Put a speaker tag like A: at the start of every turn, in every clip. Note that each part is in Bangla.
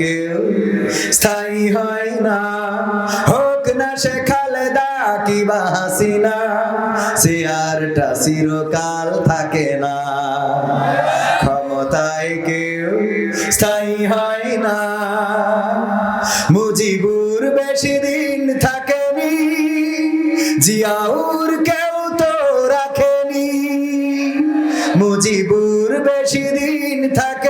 A: কেউ স্থায়ী হয় না। হোক না সে খালেদা কিবা হাসিনা, সে আরটা চিরকাল থাকে না। ক্ষমতায় কেউ স্থায়ী হয় না। মুজিবুর বেশি দিন থাকেনি, জিয়াউর কেউ তো রাখেনি। মুজিবুর বেশি দিন থাকেনি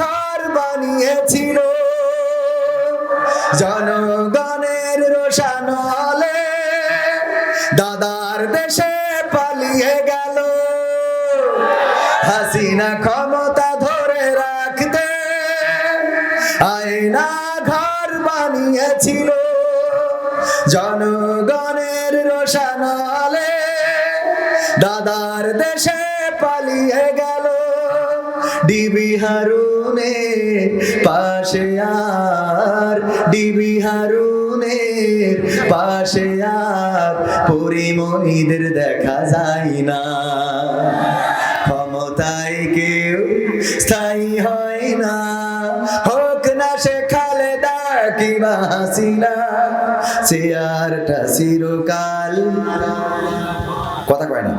A: ঘর বানিয়েছিল। জনগণের রোশান হলে দাদার দেশে পালিয়ে গেল। হাসিনা ক্ষমতা ধরে রাখতে আয়না ঘর বানিয়েছিল। জনগণের রোশানলে দাদার দেশে পালিয়ে গেল। ডিবি হারুনের পাশে আর ডিবি হারুনের পাশে আর পরিমণিদের দেখা যায় না। ক্ষমতায় কেউ স্থায়ী হয় না। হোক না সে খালেদা কিবা হাসিনা, চেয়ারটা চিরকাল কথা কয় না।